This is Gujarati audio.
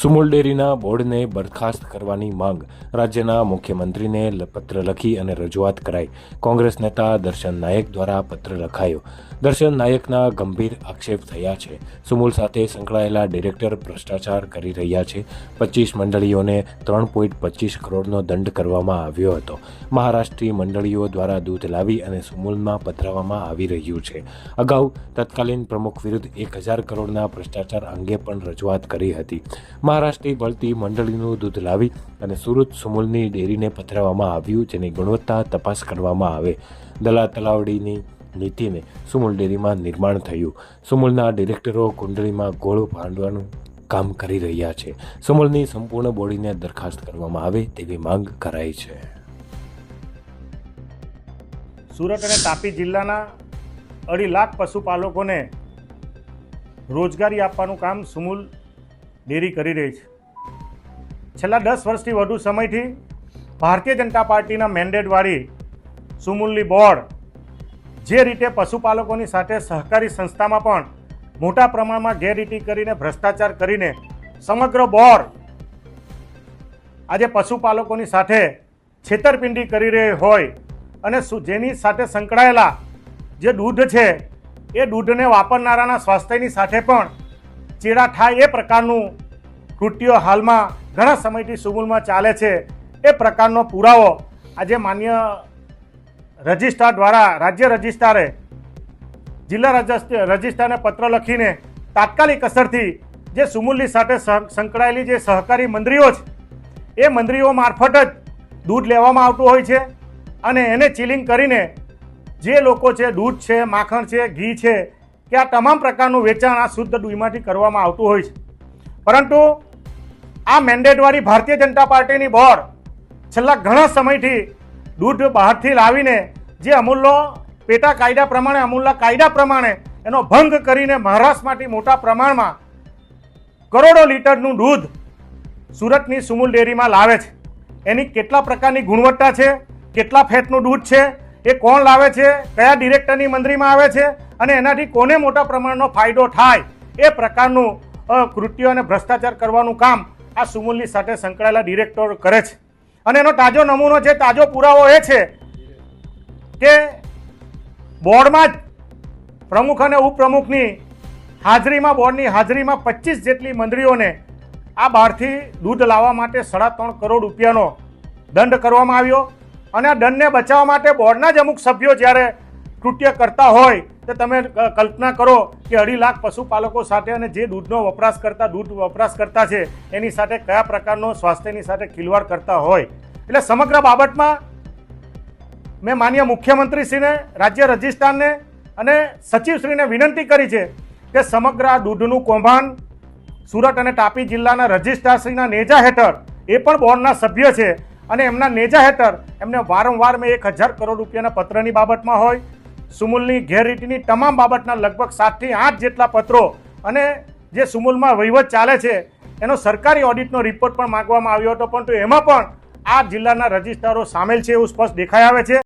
સુમુલ ડેરીના બોર્ડને બરખાસ્ત કરવાની માંગ રાજ્યના મુખ્યમંત્રીને પત્ર લખી અને રજૂઆત કરાઈ. કોંગ્રેસ નેતા દર્શન નાયક દ્વારા પત્ર લખાયો. દર્શન નાયકના ગંભીર આક્ષેપ થયા છે. સુમુલ સાથે સંકળાયેલા ડિરેક્ટર ભ્રષ્ટાચાર કરી રહ્યા છે. પચીસ મંડળીઓને ત્રણ પોઈન્ટ પચીસ કરોડનો દંડ કરવામાં આવ્યો હતો. મહારાષ્ટ્રી મંડળીઓ દ્વારા દૂધ લાવી અને સુમુલમાં પધરાવવામાં આવી રહ્યું છે. અગાઉ તત્કાલીન પ્રમુખ વિરુદ્ધ એક હજાર કરોડના ભ્રષ્ટાચાર અંગે પણ રજૂઆત કરી હતી. મહારાષ્ટ્રની વળતી મંડળીનું દૂધ લાવી અને સુરત સુમુલની ડેરીને પથરાવવામાં આવ્યું, જેની ગુણવત્તા તપાસ કરવામાં આવે. દલા તલાવડીની નીતિને સુમુલ ડેરીમાં નિર્માણ થયું. સુમુલના ડિરેક્ટરો કુંડળીમાં ગોળ ભાંડવાનું કામ કરી રહ્યા છે. સુમુલની સંપૂર્ણ બોડીને દરખાસ્ત કરવામાં આવે તેવી માંગ કરાઈ છે. સુરત અને તાપી જિલ્લાના અઢી લાખ પશુપાલકોને રોજગારી આપવાનું કામ સુમુલ ડેરી કરી રહી છે. છેલ્લા દસ વર્ષથી વધુ સમયથી ભારતીય જનતા પાર્ટીના મેન્ડેટવાળી સુમુલ્લી બોર્ડ જે રીતે પશુપાલકોની સાથે સહકારી સંસ્થામાં પણ મોટા પ્રમાણમાં ગેરરીતિ કરીને, ભ્રષ્ટાચાર કરીને સમગ્ર બોર્ડ આજે પશુપાલકોની સાથે છેતરપિંડી કરી રહી હોય અને જેની સાથે સંકળાયેલા જે દૂધ છે, એ દૂધને વાપરનારાના સ્વાસ્થ્યની સાથે પણ ચેડા થાય એ પ્રકારનું કૃત્યો હાલમાં ઘણા સમયથી સુમુલમાં ચાલે છે. એ પ્રકારનો પુરાવો આજે માન્ય રજિસ્ટ્રાર દ્વારા રાજ્ય રજિસ્ટ્રારે જિલ્લા રજિસ્ટ- રજિસ્ટ્રારને પત્ર લખીને તાત્કાલિક અસરથી જે સુમુલની સાથે સંકળાયેલી જે સહકારી મંડળીઓ છે, એ મંડળીઓ મારફત જ દૂધ લેવામાં આવતું હોય છે અને એને ચિલિંગ કરીને જે લોકો છે, દૂધ છે, માખણ છે, ઘી છે, કે આ તમામ પ્રકારનું વેચાણ આ શુદ્ધ દૂધમાંથી કરવામાં આવતું હોય છે. પરંતુ આ મેન્ડેટવાળી ભારતીય જનતા પાર્ટીની બોર્ડ છેલ્લા ઘણા સમયથી દૂધ બહારથી લાવીને જે અમૂલનો પેટા કાયદા પ્રમાણે અમૂલના કાયદા પ્રમાણે એનો ભંગ કરીને મહારાષ્ટ્રમાંથી મોટા પ્રમાણમાં કરોડો લીટરનું દૂધ સુરતની સુમુલ ડેરીમાં લાવે છે. એની કેટલા પ્રકારની ગુણવત્તા છે? કેટલા ફેટનું દૂધ છે? એ કોણ લાવે છે? કયા ડિરેક્ટરની મંડળીમાં આવે છે? અને એનાથી કોને મોટા પ્રમાણનો ફાયદો થાય? એ પ્રકારનું કૃત્ય અને ભ્રષ્ટાચાર કરવાનું કામ આ સુમુલની સાથે સંકળાયેલા ડિરેક્ટર કરે છે. અને એનો તાજો નમૂનો છે, તાજો પુરાવો એ છે કે બોર્ડમાં જ પ્રમુખ અને ઉપપ્રમુખની હાજરીમાં, બોર્ડની હાજરીમાં પચીસ જેટલી મંડળીઓને આ બહારથી દૂધ લાવવા માટે સાડા ત્રણ કરોડ રૂપિયાનો દંડ કરવામાં આવ્યો. અને આ દંડને બચાવવા માટે બોર્ડના જ અમુક સભ્યો જ્યારે કૃત્ય કરતા હોય તો તમે કલ્પના કરો કે અઢી લાખ પશુપાલકો સાથે અને જે દૂધનો વપરાશ કરતા, દૂધ વપરાશ કરતા છે, એની સાથે કયા પ્રકારનો સ્વાસ્થ્યની સાથે ખિલવાડ કરતા હોય? એટલે સમગ્ર બાબતમાં મેં માન્ય મુખ્યમંત્રીશ્રીને, રાજ્ય રજિસ્ટ્રારને અને સચિવશ્રીને વિનંતી કરી છે કે સમગ્ર આ દૂધનું કૌભાંડ સુરત અને તાપી જિલ્લાના રજિસ્ટ્રારશ્રીના નેજા હેઠળ, એ પણ બોર્ડના સભ્ય છે અને એમના નેજા હેઠળ એમને વારંવાર મેં એક હજાર કરોડ રૂપિયાના પત્રની બાબતમાં હોય સુમુલની ગેરરીતિની તમામ બાબતના લગભગ સાતથી આઠ જેટલા પત્રો અને જે સુમુલમાં વહીવટ ચાલે છે, એનો સરકારી ઓડિટનો રિપોર્ટ પણ માંગવામાં આવ્યો હતો. પરંતુ એમાં પણ આ જિલ્લાના રજિસ્ટ્રારો સામેલ છે એવું સ્પષ્ટ દેખાઈ આવે છે.